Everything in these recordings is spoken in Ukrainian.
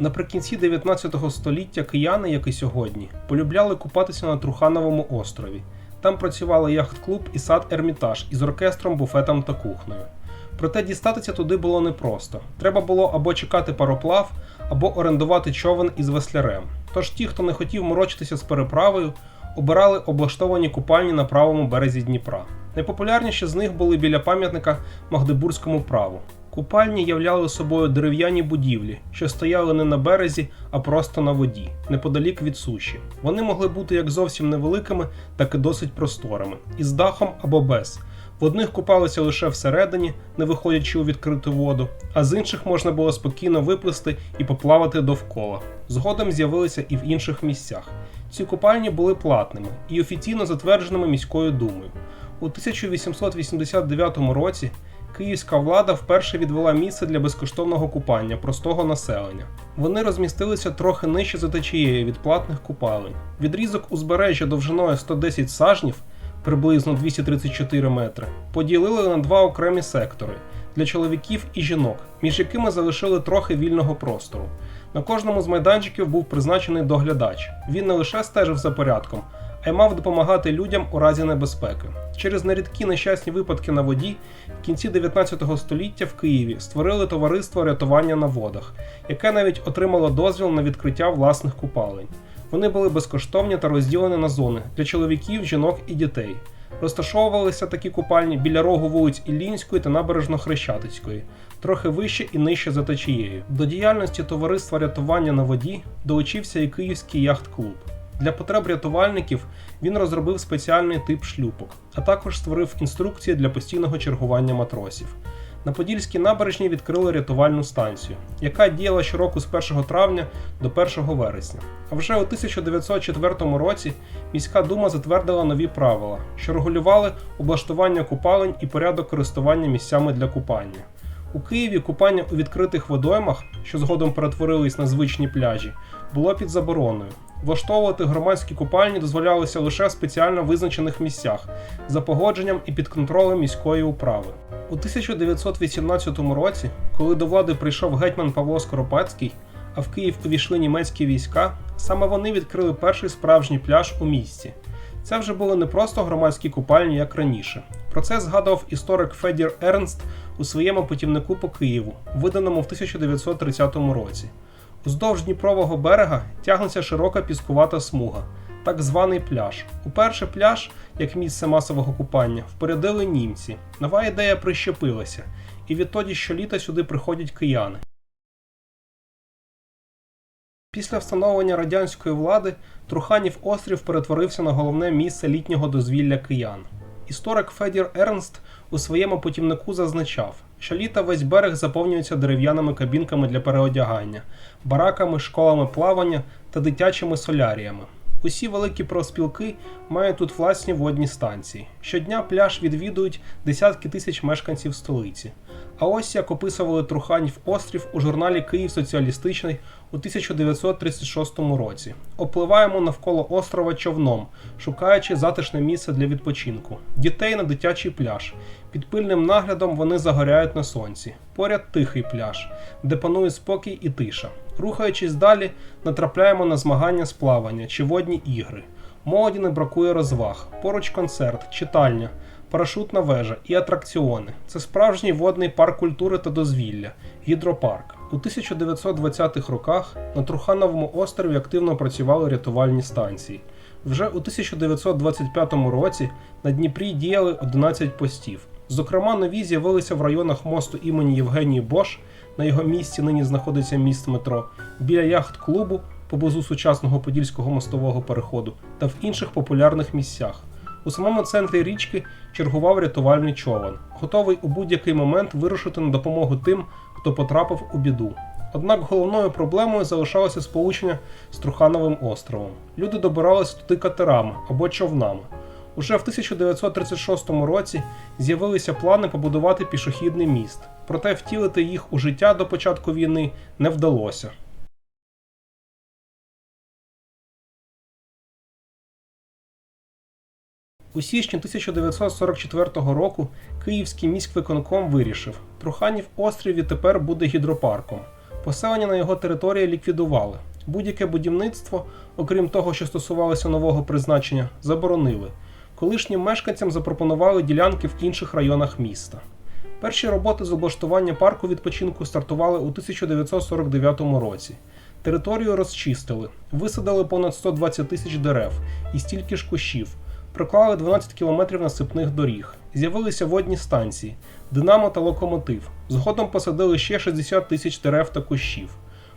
Наприкінці 19 століття кияни, як і сьогодні, полюбляли купатися на Трухановому острові. Там працювали яхт-клуб і сад Ермітаж із оркестром, буфетом та кухнею. Проте дістатися туди було непросто. Треба було або чекати пароплав, або орендувати човен із веслярем. Тож ті, хто не хотів морочитися з переправою, обирали облаштовані купальні на правому березі Дніпра. Найпопулярніші з них були біля пам'ятника Магдебурзькому праву. Купальні являли собою дерев'яні будівлі, що стояли не на березі, а просто на воді, неподалік від суші. Вони могли бути як зовсім невеликими, так і досить просторими, із дахом або без. В одних купалися лише всередині, не виходячи у відкриту воду, а з інших можна було спокійно виплисти і поплавати довкола. Згодом з'явилися і в інших місцях. Ці купальні були платними і офіційно затвердженими міською думою. У 1889 році київська влада вперше відвела місце для безкоштовного купання простого населення. Вони розмістилися трохи нижче за течією від платних купалень. Відрізок узбережжя довжиною 110 сажнів, приблизно 234 метри, поділили на два окремі сектори для чоловіків і жінок, між якими залишили трохи вільного простору. На кожному з майданчиків був призначений доглядач. Він не лише стежив за порядком, а й мав допомагати людям у разі небезпеки. Через нерідкі нещасні випадки на воді в кінці 19 століття в Києві створили товариство рятування на водах, яке навіть отримало дозвіл на відкриття власних купалень. Вони були безкоштовні та розділені на зони для чоловіків, жінок і дітей. Розташовувалися такі купальні біля рогу вулиць Іллінської та набережно-Хрещатицької, трохи вище і нижче за течією. До діяльності товариства рятування на воді долучився і Київський яхт-клуб. Для потреб рятувальників він розробив спеціальний тип шлюпок, а також створив інструкції для постійного чергування матросів. На Подільській набережній відкрили рятувальну станцію, яка діяла щороку з 1 травня до 1 вересня. А вже у 1904 році міська дума затвердила нові правила, що регулювали облаштування купалень і порядок користування місцями для купання. У Києві купання у відкритих водоймах, що згодом перетворились на звичні пляжі, було під забороною. Влаштовувати громадські купальні дозволялося лише в спеціально визначених місцях за погодженням і під контролем міської управи. У 1918 році, коли до влади прийшов гетьман Павло Скоропадський, а в Київ увійшли німецькі війська, саме вони відкрили перший справжній пляж у місті. Це вже були не просто громадські купальні, як раніше. Про це згадував історик Федір Ернст у своєму путівнику по Києву, виданому в 1930 році. Уздовж Дніпрового берега тягнеться широка піскувата смуга, так званий пляж. Уперше пляж, як місце масового купання, впорядили німці. Нова ідея прищепилася, і відтоді щоліта сюди приходять кияни. Після встановлення радянської влади Труханів острів перетворився на головне місце літнього дозвілля киян. Історик Федір Ернст у своєму путівнику зазначав, що літа весь берег заповнюється дерев'яними кабінками для переодягання, бараками, школами плавання та дитячими соляріями. Усі великі профспілки мають тут власні водні станції. Щодня пляж відвідують десятки тисяч мешканців столиці. А ось як описували Труханів острів у журналі Київ Соціалістичний у 1936 році. Опливаємо навколо острова човном, шукаючи затишне місце для відпочинку. Дітей на дитячий пляж. Під пильним наглядом вони загоряють на сонці. Поряд тихий пляж, де панує спокій і тиша. Рухаючись далі, натрапляємо на змагання з плавання чи водні ігри. Молоді не бракує розваг, поруч концерт, читальня, парашутна вежа і атракціони. Це справжній водний парк культури та дозвілля, гідропарк. У 1920-х роках на Трухановому острові активно працювали рятувальні станції. Вже у 1925 році на Дніпрі діяли 11 постів. Зокрема, нові з'явилися в районах мосту імені Євгенії Бош. На його місці нині знаходиться міст метро, біля яхт-клубу поблизу сучасного подільського мостового переходу та в інших популярних місцях. У самому центрі річки чергував рятувальний човен, готовий у будь-який момент вирушити на допомогу тим, хто потрапив у біду. Однак головною проблемою залишалося сполучення з Трухановим островом. Люди добиралися туди катерами або човнами. Уже в 1936 році з'явилися плани побудувати пішохідний міст, проте втілити їх у життя до початку війни не вдалося. У січні 1944 року Київський міськвиконком вирішив, Труханів острів відтепер буде гідропарком. Поселення на його території ліквідували. Будь-яке будівництво, окрім того, що стосувалося нового призначення, заборонили. Колишнім мешканцям запропонували ділянки в інших районах міста. Перші роботи з облаштування парку відпочинку стартували у 1949 році. Територію розчистили, висадили понад 120 тисяч дерев і стільки ж кущів, проклали 12 кілометрів насипних доріг, з'явилися водні станції, динамо та локомотив. Згодом посадили ще 60 тисяч дерев та кущів.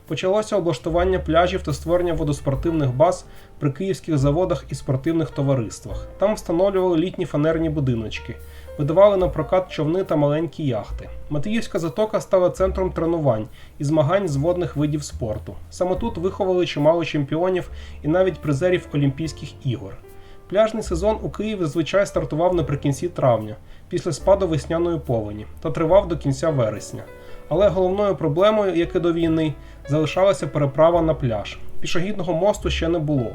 Почалося облаштування пляжів та створення водоспортивних баз при київських заводах і спортивних товариствах. Там встановлювали літні фанерні будиночки, видавали на прокат човни та маленькі яхти. Матвіївська затока стала центром тренувань і змагань з водних видів спорту. Саме тут виховали чимало чемпіонів і навіть призерів Олімпійських ігор. Пляжний сезон у Києві зазвичай стартував наприкінці травня, після спаду весняної повені, та тривав до кінця вересня. Але головною проблемою, як і до війни, залишалася переправа на пляж. Пішохідного мосту ще не було.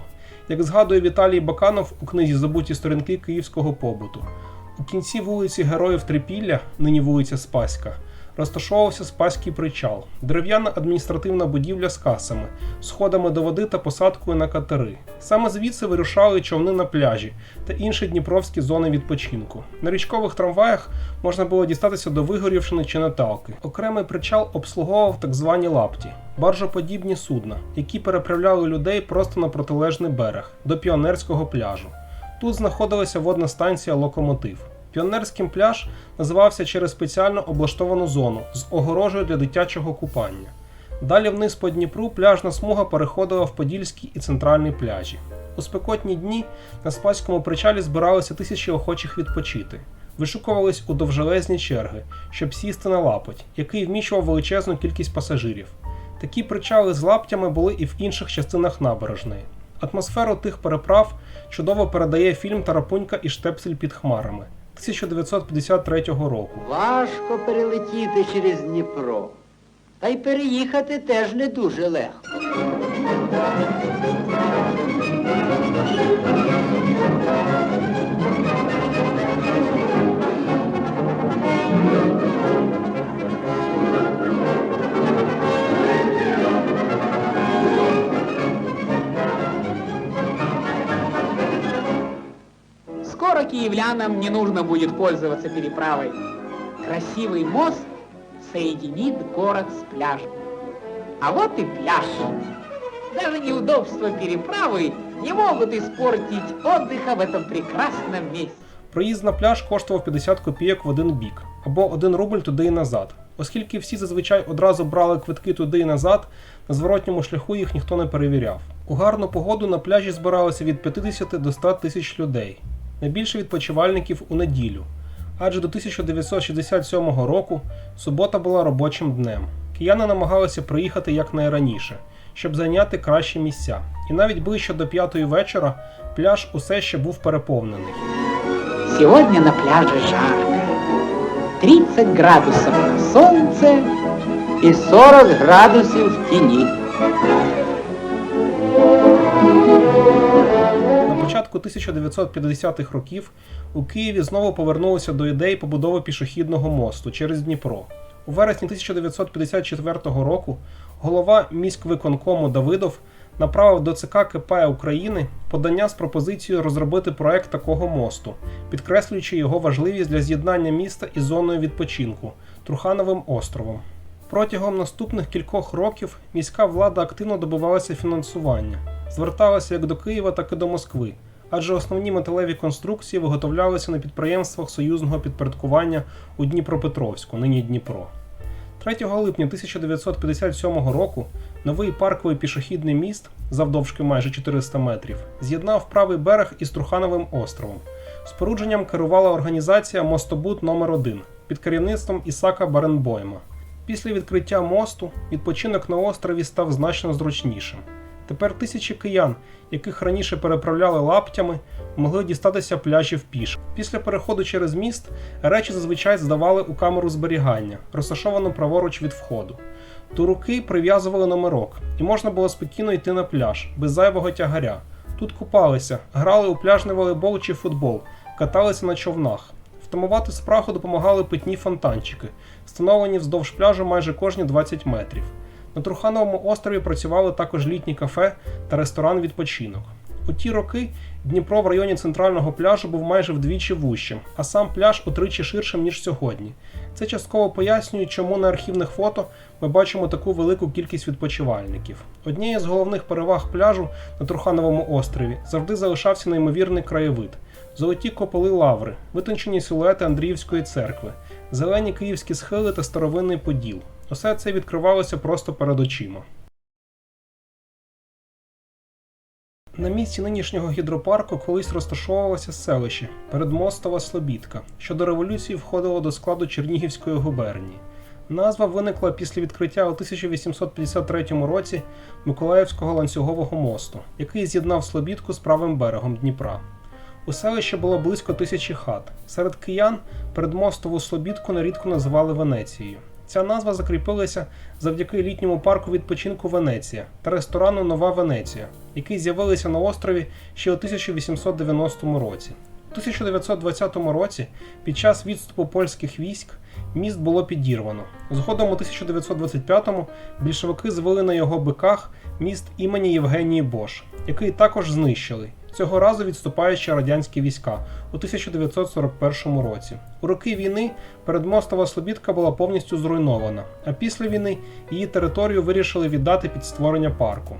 Як згадує Віталій Баканов у книзі Забуті сторінки київського побуту, у кінці вулиці Героїв Трипілля, нині вулиця Спаська, розташовувався Спаський причал, дерев'яна адміністративна будівля з касами, сходами до води та посадкою на катери. Саме звідси вирушали човни на пляжі та інші дніпровські зони відпочинку. На річкових трамваях можна було дістатися до Вигорівщини чи Наталки. Окремий причал обслуговував так звані лапті, баржоподібні судна, які переправляли людей просто на протилежний берег до піонерського пляжу. Тут знаходилася водна станція Локомотив. Піонерським пляж називався через спеціально облаштовану зону з огорожею для дитячого купання. Далі вниз по Дніпру пляжна смуга переходила в Подільський і центральний пляжі. У спекотні дні на Спаському причалі збиралися тисячі охочих відпочити. Вишукувались у довжелезні черги, щоб сісти на лапоть, який вміщував величезну кількість пасажирів. Такі причали з лаптями були і в інших частинах набережної. Атмосферу тих переправ чудово передає фільм Тарапунька і Штепсель під хмарами 1953 року. Важко перелетіти через Дніпро. Та й переїхати теж не дуже легко. Скоро киевлянам не нужно будет пользоваться переправой. Красивый мост соединит город с пляжем. А вот и пляж. Даже неудобства переправы не могут испортить отдыха в этом прекрасном месте. Проїзд на пляж коштував 50 копійок в один бік або 1 рубль туди і назад. Оскільки всі зазвичай одразу брали квитки туди і назад, на зворотньому шляху їх ніхто не перевіряв. У гарну погоду на пляжі збиралося від 50 до 100 тисяч людей. Найбільше відпочивальників у неділю, адже до 1967 року субота була робочим днем. Кияни намагалися приїхати якнайраніше, щоб зайняти кращі місця. І навіть ближче до п'ятої вечора пляж усе ще був переповнений. Сегодня на пляже жарко. 30 градусов на солнце І 40 градусів в тіні. Початку 1950-х років у Києві знову повернулися до ідеї побудови пішохідного мосту через Дніпро. У вересні 1954 року голова міськвиконкому Давидов направив до ЦК КП України подання з пропозицією розробити проект такого мосту, підкреслюючи його важливість для з'єднання міста із зоною відпочинку Трухановим островом. Протягом наступних кількох років міська влада активно добивалася фінансування, зверталася як до Києва, так і до Москви, адже основні металеві конструкції виготовлялися на підприємствах союзного підпорядкування у Дніпропетровську, нині Дніпро. 3 липня 1957 року новий парковий пішохідний міст завдовжки майже 400 метрів з'єднав правий берег із Трухановим островом. Спорудженням керувала організація Мостобуд номер 1 під керівництвом Ісака Баренбойма. Після відкриття мосту відпочинок на острові став значно зручнішим. Тепер тисячі киян, яких раніше переправляли лаптями, могли дістатися пляжів піш. Після переходу через міст речі зазвичай здавали у камеру зберігання, розташовану праворуч від входу. До руки прив'язували номерок, і можна було спокійно йти на пляж, без зайвого тягаря. Тут купалися, грали у пляжний волейбол чи футбол, каталися на човнах. Втамувати спрагу допомагали питні фонтанчики, встановлені вздовж пляжу майже кожні 20 метрів. На Трухановому острові працювали також літні кафе та ресторан відпочинок. У ті роки Дніпро в районі центрального пляжу був майже вдвічі вущим, а сам пляж утричі ширшим, ніж сьогодні. Це частково пояснює, чому на архівних фото ми бачимо таку велику кількість відпочивальників. Однією з головних переваг пляжу на Трухановому острові завжди залишався неймовірний краєвид. Золоті кополи лаври, витончені силуети Андріївської церкви, зелені київські схили та старовинний поділ. Усе це відкривалося просто перед очима. На місці нинішнього гідропарку колись розташовувалося селище Передмостова Слобідка, що до революції входило до складу Чернігівської губернії. Назва виникла після відкриття у 1853 році Миколаївського ланцюгового мосту, який з'єднав Слобідку з правим берегом Дніпра. У селищі було близько тисячі хат. Серед киян передмостову Слобідку нерідко називали Венецією. Ця назва закріпилася завдяки літньому парку відпочинку Венеція та ресторану Нова Венеція, який з'явилися на острові ще у 1890 році. У 1920 році, під час відступу польських військ, міст було підірвано. Згодом у 1925-му більшовики звели на його биках міст імені Євгенії Бош, який також знищили. Цього разу відступаючи радянські війська у 1941 році. У роки війни передмостова Слобідка була повністю зруйнована, а після війни її територію вирішили віддати під створення парку.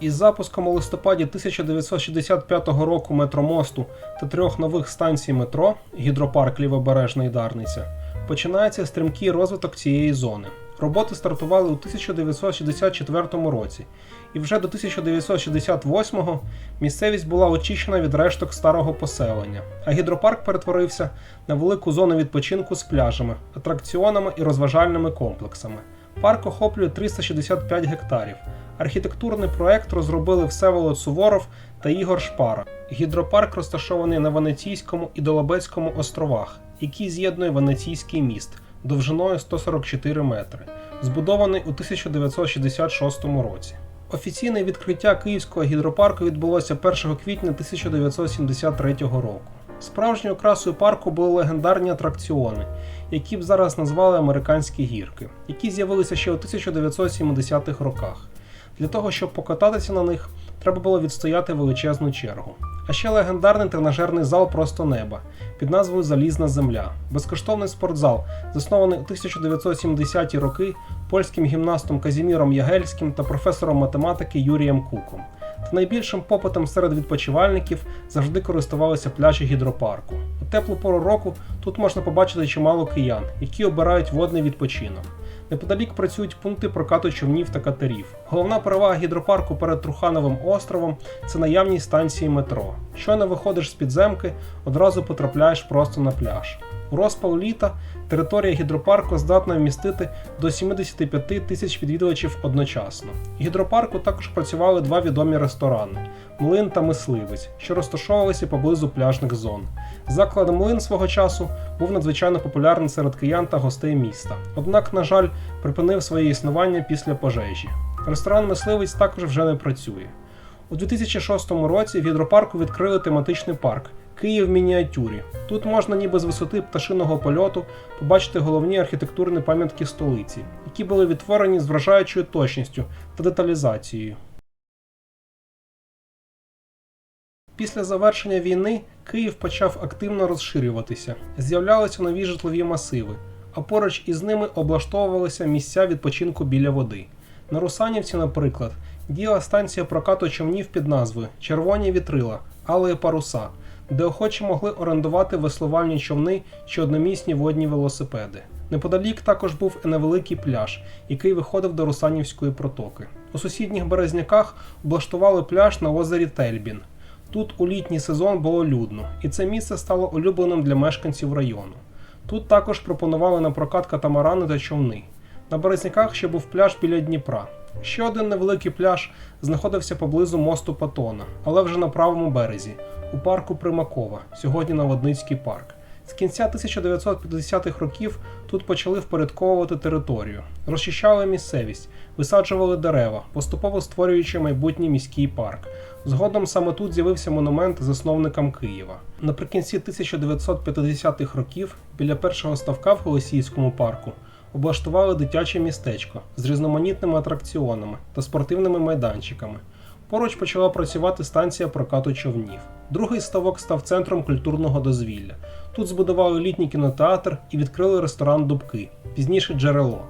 Із запуском у листопаді 1965 року метромосту та трьох нових станцій метро гідропарк Лівобережна і Дарниця починається стрімкий розвиток цієї зони. Роботи стартували у 1964 році, і вже до 1968-го місцевість була очищена від решток старого поселення, а гідропарк перетворився на велику зону відпочинку з пляжами, атракціонами і розважальними комплексами. Парк охоплює 365 гектарів. Архітектурний проект розробили Всеволод Суворов та Ігор Шпара. Гідропарк розташований на Венеційському і Долобецькому островах, який з'єднує Венеційський міст довжиною 144 метри, збудований у 1966 році. Офіційне відкриття Київського гідропарку відбулося 1 квітня 1973 року. Справжньою окрасою парку були легендарні атракціони, які б зараз назвали американські гірки, які з'явилися ще у 1970-х роках. Для того, щоб покататися на них, треба було відстояти величезну чергу. А ще легендарний тренажерний зал просто неба під назвою Залізна земля, безкоштовний спортзал, заснований у 1970-ті роки польським гімнастом Казіміром Ягельським та професором математики Юрієм Куком. Та найбільшим попитом серед відпочивальників завжди користувалися пляжі гідропарку. У теплу пору року тут можна побачити чимало киян, які обирають водний відпочинок. Неподалік працюють пункти прокату човнів та катерів. Головна перевага гідропарку перед Трухановим островом це наявність станції метро. Щойно виходиш з підземки, одразу потрапляєш просто на пляж. У розпал літа територія гідропарку здатна вмістити до 75 тисяч відвідувачів одночасно. У гідропарку також працювали два відомі ресторани Млин та Мисливець, що розташовувалися поблизу пляжних зон. Заклад Млин свого часу був надзвичайно популярним серед киян та гостей міста. Однак, на жаль, припинив своє існування після пожежі. Ресторан Мисливець також вже не працює. У 2006 році в гідропарку відкрили тематичний парк Київ в мініатюрі. Тут можна ніби з висоти пташиного польоту побачити головні архітектурні пам'ятки столиці, які були відтворені з вражаючою точністю та деталізацією. Після завершення війни Київ почав активно розширюватися, з'являлися нові житлові масиви, а поруч із ними облаштовувалися місця відпочинку біля води. На Русанівці, наприклад, діяла станція прокату човнів під назвою Червоні вітрила, Алеї паруса, де охочі могли орендувати веслувальні човни чи одномісні водні велосипеди. Неподалік також був невеликий пляж, який виходив до Русанівської протоки. У сусідніх березняках облаштували пляж на озері Тельбін. Тут у літній сезон було людно, і це місце стало улюбленим для мешканців району. Тут також пропонували на прокат катамарани та човни. На березняках ще був пляж біля Дніпра. Ще один невеликий пляж знаходився поблизу мосту Патона, але вже на правому березі, у парку Примакова, сьогодні Наводницький парк. З кінця 1950-х років тут почали впорядковувати територію, розчищали місцевість, висаджували дерева, поступово створюючи майбутній міський парк. Згодом саме тут з'явився монумент засновникам Києва. Наприкінці 1950-х років біля першого ставка в Голосіївському парку облаштували дитяче містечко з різноманітними атракціонами та спортивними майданчиками. Поруч почала працювати станція прокату човнів. Другий ставок став центром культурного дозвілля. Тут збудували літній кінотеатр і відкрили ресторан Дубки, пізніше джерело.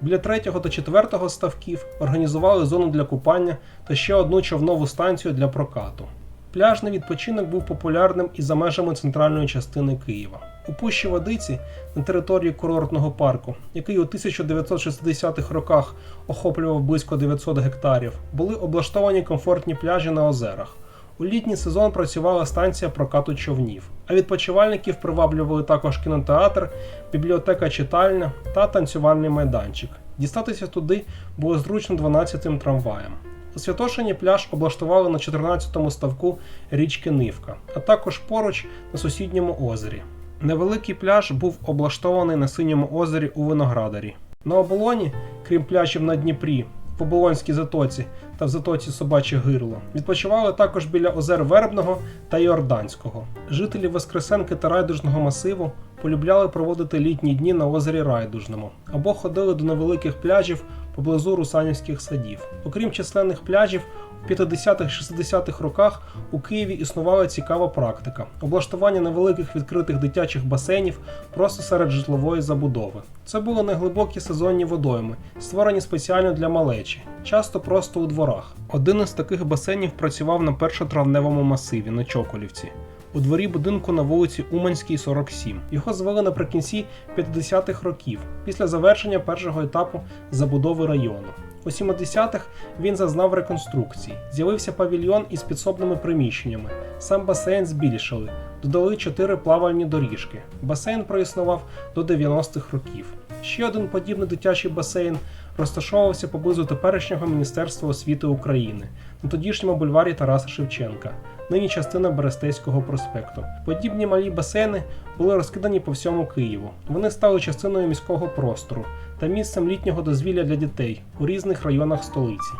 Біля третього та четвертого ставків організували зону для купання та ще одну човнову станцію для прокату. Пляжний відпочинок був популярним і за межами центральної частини Києва. У Пущі Водиці на території курортного парку, який у 1960-х роках охоплював близько 900 гектарів, були облаштовані комфортні пляжі на озерах. У літній сезон працювала станція прокату човнів, а відпочивальників приваблювали також кінотеатр, бібліотека читальня та танцювальний майданчик. Дістатися туди було зручно 12-м трамваєм. У Святошині пляж облаштували на 14-му ставку річки Нивка, а також поруч на сусідньому озері. Невеликий пляж був облаштований на синьому озері у Виноградарі. На оболоні, крім пляжів на Дніпрі, в Оболонській затоці та в затоці Собаче Гирло, відпочивали також біля озер Вербного та Йорданського. Жителі Воскресенки та Райдужного масиву полюбляли проводити літні дні на озері Райдужному або ходили до невеликих пляжів поблизу Русанівських садів. Окрім численних пляжів, 50-60-х роках у Києві існувала цікава практика облаштування невеликих відкритих дитячих басейнів просто серед житлової забудови. Це були неглибокі сезонні водойми, створені спеціально для малечі, часто просто у дворах. Один із таких басейнів працював на першотравневому масиві на Чоколівці. У дворі будинку на вулиці Уманській, 47. Його звели наприкінці 50-х років, після завершення першого етапу забудови району. У 70-х він зазнав реконструкції. З'явився павільйон із підсобними приміщеннями. Сам басейн збільшили, додали чотири плавальні доріжки. Басейн проіснував до 90-х років. Ще один подібний дитячий басейн розташовувався поблизу теперішнього Міністерства освіти України на тодішньому бульварі Тараса Шевченка, нині частина Берестейського проспекту. Подібні малі басейни були розкидані по всьому Києву. Вони стали частиною міського простору та місцем літнього дозвілля для дітей у різних районах столиці.